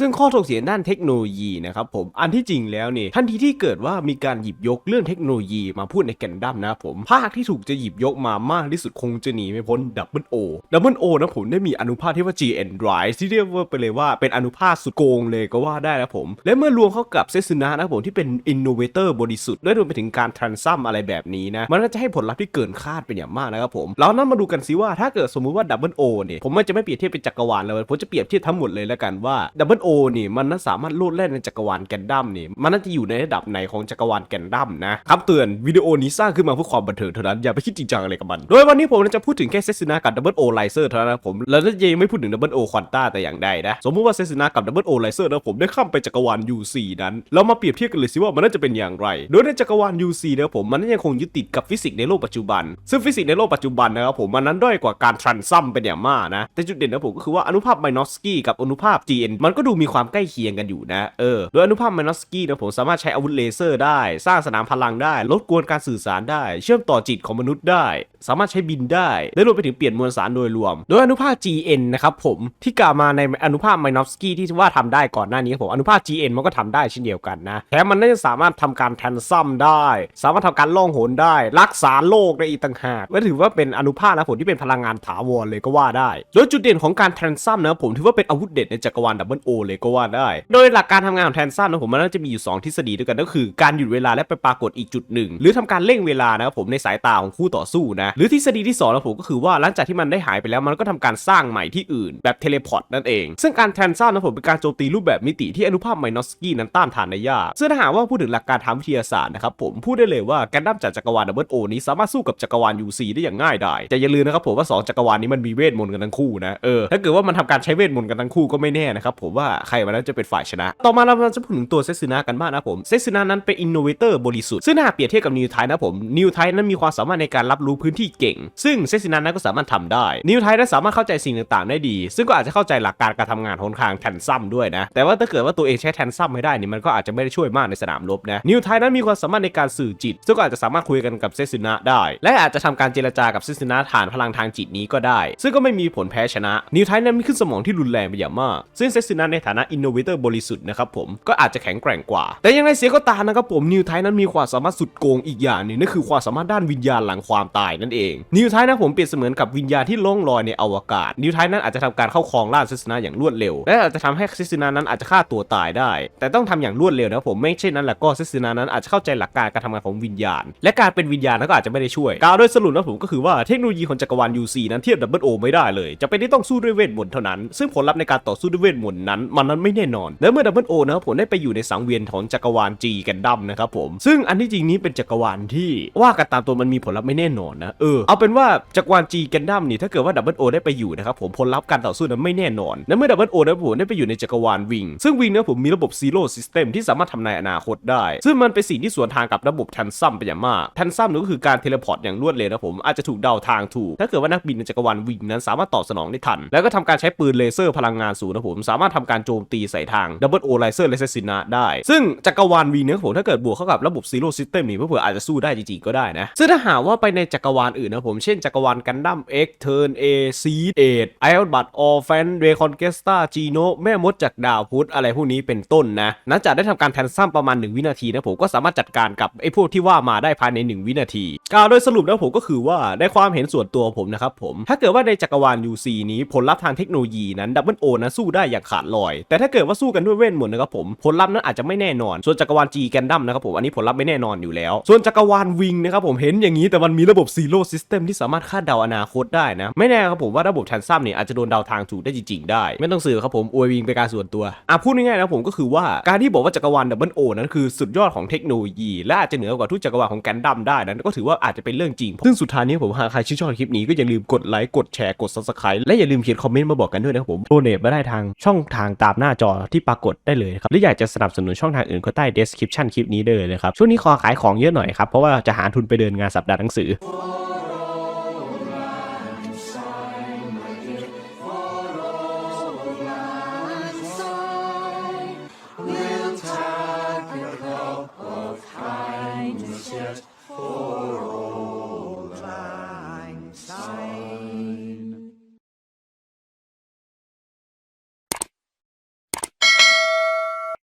ซึ่งข้อถกเถียงด้านเทคโนโลยีนะครับผมอันที่จริงแล้วเนี่ยทันทีที่เกิดว่ามีการหยิบยกเรื่องเทคโนโลยีมาพูดในแกนดั้มนะผมภาคที่ถูกจะหยิบยกมามากที่สุดคงจะหนีไม่พ้นดับเบิลโอดับเบิลโอนะผมได้มีอนุภาคที่ว่า GN Drive ที่เรียกว่าไปเลยว่าเป็นอนุภาคสุดโกงเลยก็ว่าได้นะผม และเมื่อรวมเข้ากับเซซุนะนะผมที่เป็นอินโนเวเตอร์บริสุทธิ์และรวมไปถึงการทรานซัมอะไรแบบนี้นะมันก็จะให้ผลลัพธ์ที่เกินคาดเป็นอย่างมากนะครับผมแล้วนั้นมาดูกันซิว่าถ้าเกิดสมมุติว่าดับเบิลโอเนี่ยผมมันจะไม่เปรียบเทียบเป็นจักรวาลเลยผมจะเปรียบเทียบทั้งหมดเลยแล้วกันว่าดับเบิลโอนี่มันน่าสามารถโลดแล่นในจักรวาลแกนดั้มนี่มันน่าจะอยู่ในระดับไหนของจักรวาลแกนดั้มนะคำเตือนวิดีโอนี้สร้างขึ้นมาเพื่อความบันเทิงเท่านั้นอย่าไปคิดจริงจังอะไรกับมัน โดยวันนี้ผมจะพูดถึงแค่เซซินากับดับเบิลโอไลเซอร์เท่านั้นนะผมแล้วจะยังไม่พูดถึงดับเบิลโอควอนต้าแต่อย่างใดนะสมมติว่าเซซินากับดับเบิลโอไลเซอร์นะผมได้ข้ามไปจักรวาล U4 นั้นเรามาเปรียบเทียบกันเลยสิว่ามันน่าจะเป็นอย่างไร โดยในจักรวาล U4 นะผมมันยังคงยึดติดกับฟิสิกส์ในโลกปัจจุบัน ซึ่งฟิสิกส์ในโลกปัจจุบันนะครับผมมันนั้นด้อยกว่าการทรานซัมเป็นอย่างมากนะแต่จุดเด่นนะผมก็คือว่าอนุภาพไมนอสกี้กับอนุภาพ GN มันก็ดูมีความใกล้เคียงกันอยู่นะ เออ โดยอนุภาพไมนอสกี้นะผมสามารถใช้อาวุธเลเซอร์ได้ สร้างสนามพลังได้ ลดกวนการสื่อสารได้ เชื่อมต่อจิตของมนุษย์ได้ สามารถใช้บินได้ และรวมไปถึงเปลี่ยนมวลสารโดยรวม โดยอนุภาค GN นะครับผม ที่กล่าวมาในอนุภาคไมนอฟสกี้ที่ว่าทำได้ก่อนหน้านี้ผม อนุภาค GN มันก็ทำได้เช่นเดียวกันนะ แถมมันน่าจะสามารถทำการแทนซัมได้ สามารถทำการล่องหนได้ รักษาโรคได้อีกต่างหากและถือว่าเป็นอนุภาคนะผมที่เป็นพลังงานถาวรเลยก็ว่าได้ โดยจุดเด่นของการแทนซัมนะผมถือว่าเป็นอาวุธเด็ดในจักรวาลดับเบิลโอเลยก็ว่าได้ โดยหลักการทำงานของแทนซัมนะผมมันน่าจะมีอยู่สองทฤษฎีด้วยกันก็คือ การหยุดเวลาและไปปรากฏอีกจุดหนึ่งหรือทำการเร่งเวลานะครับผมในสายตาของคู่ต่อสู้นะหรือทฤษฎีที่สองนะผมก็คือว่าหลังจากที่มันได้หายไปแล้วมันก็ทำการสร้างใหม่ที่อื่นแบบเทเลพอร์ตนั่นเอง ซึ่งการแทนซัมนะผมเป็นการโจมตีรูปแบบมิติที่อนุภาพไมนอสกี้นั้นต้านทานได้ยากซึ่งถ้าหากว่าพูดถึงหลักการทางวิทยาศาสตร์นะครับผมพูดได้เลยว่าแกนดั้มจากจักรวาลดับเบิลโอนี้สามารถสู้กับจักรวาล UC ได้อย่างง่ายดายแต่อย่าลืมนะครับผมว่าสองจักรวาลนี้มันมีเวทมนต์กันทั้งคู่นะเออถ้าเกิดว่ามันทำการใช้เวทมนต์กันทั้งคู่ก็ไม่แน่นะครับผมว่าใครมันนั้นจะเป็นฝ่ายชนะ ต่อมาเราจะพูดถึงตัวเซซึนะกันบ้างนะผมเซซึนะนั้นเป็นอินโนเวเตอร์บริสุทธิ์ซึ่งถ้าเปรียบเทียบกับนิวไทนะผมนิวไทนั้นมีความสามารถในการรับรู้พื้นที่เก่ง ซึ่งเซซึนะนั้นก็สามารถทำได้นิวไทนั้นสามารถเข้าใจสิ่งต่างๆ ได้ดี ซึ่งก็อาจจะเข้าใจหลักการการทำงานของทางแทนซัมด้วยนะแต่ว่าถ้าเกิดว่าตัวเองใช้แทนซัมไม่ได้นี่มันก็อาจจะไม่ได้ช่วยมากในสนามรบนะนิวไทนั้นมีความสามารถในการสื่อจิต ซึ่งก็อาจจะสามารถคุยกันกับเซซึนะได้ และอาจจะทำการเจรจากับเซซึนะฐานพลังทางจิตนี้ก็ได้ ซึ่งก็ไม่มีผลแพ้ชนะนิวไทนั้นมีขึ้นสมองที่รุนแรงไปอย่างมากซึ่งเซซึนะในฐานะอินโนเวเตอร์บริสุทธิ์นะครับผมก็อาจจะแข็งแกร่งกว่า แต่ยังไงเสียก็ตามนะครับผมนิวไทนั้นมีความสามารถสุดโกงอีกอย่างหนึงนั่นคือความสามารถด้านวิญญาณหลังความตายนั่นเองนิวไทนะผมเปรียบเสมือนกับวิญญาณที่ล่องลอยในอวกาศนิวไทนั้นอาจจะทำการเข้าครองร่างเซซึนะอย่างรวดเร็ว และอาจจะทำให้เซซึนะนั้นอาจจะฆ่าตัวตายได้ แต่ต้องทำอย่างรวดเร็วนะผมไม่เช่นนั้นแล้วก็เซซึนะนั้นอาจจะเข้าใจหลักการการทำงานของวิญญาณ และการเป็นวิญญาณนั้นก็อาจจะไม่ได้ช่วยกล่าวโดยสรุปนะผมก็คือว่าเทคโนโลยีของจักรวาล UC นั้นเทียบดับเบิลโอไม่ได้เลยจะเป็นที่ต้องสู้ด้วยเวทมนต์เท่านั้น ซึ่งผลลัพธ์ในการต่อสู้ด้วยเวทมนต์นั้นมันนั้นไม่แน่นอน และเมื่อดับเบิลโอนะครับผมได้ไปอยู่ในสังเวียนของจักรวาล G กันดั้มนะครับผม ซึ่งอันที่จริงนี้เป็นจักรวาลที่ว่ากันตามตัวมันมีผลลัพธ์ไม่แน่นอนนะเออเอาเป็นว่าจักรวาล G กันดั้มนี่ถ้าเกิดว่าดับเบิลโอได้ไปอยู่นะครับผมผลลัพธ์การต่อสู้นั้นไม่แน่นอนและเมื่อดับเบิลโอนะครับผมได้ไปอยู่ในจักรวาลวิงซึ่งวิงเนี่ยผมมีระบบซีโร่ซิสเต็มที่สามารถทำนายอนาคตได้ ซึ่งมันเป็นสิ่งที่สวนทางกับระบบแทนซัมเป็นอย่างมากแทนซัมนั่นก็คือการเทเลพอร์ตอย่างรวดเร็วนะผมอาจจะถูกเดาทางถูก ถ้าเกิดว่านักบินในจักรวาลวิงนั้นสามารถตอบสนองได้ทัน แล้วก็ทำการใช้ปืนเลเซอร์พลังงานสูงนะผมสามารถทำการโจมตีใส่ทางดับเบิลโอไลเซอร์เลเซซินะได้ ซึ่งจักรวาลวีเนี่ยผมถ้าเกิดบวกเข้ากับระบบซีโร่ซิสเต็มนี่เผื่ออาจจะสู้ได้จริงๆก็ได้นะ ซึ่งถ้าหากว่าไปในจักรวาลอื่นนะผมเช่นจักรวาลกันดั้ม X Turn A Seed 8ไอออนบัตออฟนเรคอนเกสตาจีโนแม่มดจากดาวพุธอะไรพวกนี้เป็นต้นนะหลังจากได้ทำการแทนซัมประมาณ 1 วินาทีนะผมก็สามารถจัดการกับไอ้พวกที่ว่ามาได้ภายใน 1 วินาทีกล่าวโดยสรุปนะผมก็คือว่าในความเห็นส่วนตัวผมนะครับผม ถ้าเกิดว่าในจักรวาล UC นี้ผลลัพธ์ทางเทคโนโลยีนั้นดับเบิลโอนะสู้ได้อย่างขาดลอยแต่ถ้าเกิดว่าสู้กันด้วยเวทมนต์นะครับผมผลลัพธ์นั้นอาจจะไม่แน่นอน ส่วนจักรวาล G แกนดัมนะครับผมอันนี้ผลลัพธ์ไม่แน่นอนอยู่แล้ว ส่วนจักรวาลวิงนะครับผมเห็นอย่างนี้แต่มันมีระบบซีโร่ซิสเต็มที่สามารถคาดเดาอนาคตได้นะไม่แน่ครับผมว่าระบบแทนซัมเนี่ยอาจจะโดนเดาทางถูกได้จริงๆได้ ไม่ต้องสื่อครับผมอวยวิงเป็นการส่วนตัวอะพูดง่ายๆนะผมก็คือว่าการที่บอกว่าจักรวาลดับเบิลโอนั้นคือสุดยอดของเทคโนโลยี และอาจจะเหนือกว่าทุกจักรวาลของแกนดัมได้นั้นก็ถือว่าอาจจะเป็นเรื่องจริงซึ่งสุดท้ายนี้ผมหากใครชื่นชอบคลิปนี้ก็อย่าลืมกดไลค์กดแชร์กด subscribe และอย่าลืมเขียนคอมเมนต์มาบอกกันด้วยนะครับผมโดเนทมาได้ทางช่องทางตามหน้าจอที่ปรากฏได้เลยครับหรืออยากจะสนับสนุนช่องทางอื่นก็ใต้ description คลิปนี้ได้เลยนะครับช่วงนี้ขอขายของเยอะหน่อยครับเพราะว่าจะหาทุนไปเดินงานสัปดาห์หนังสือ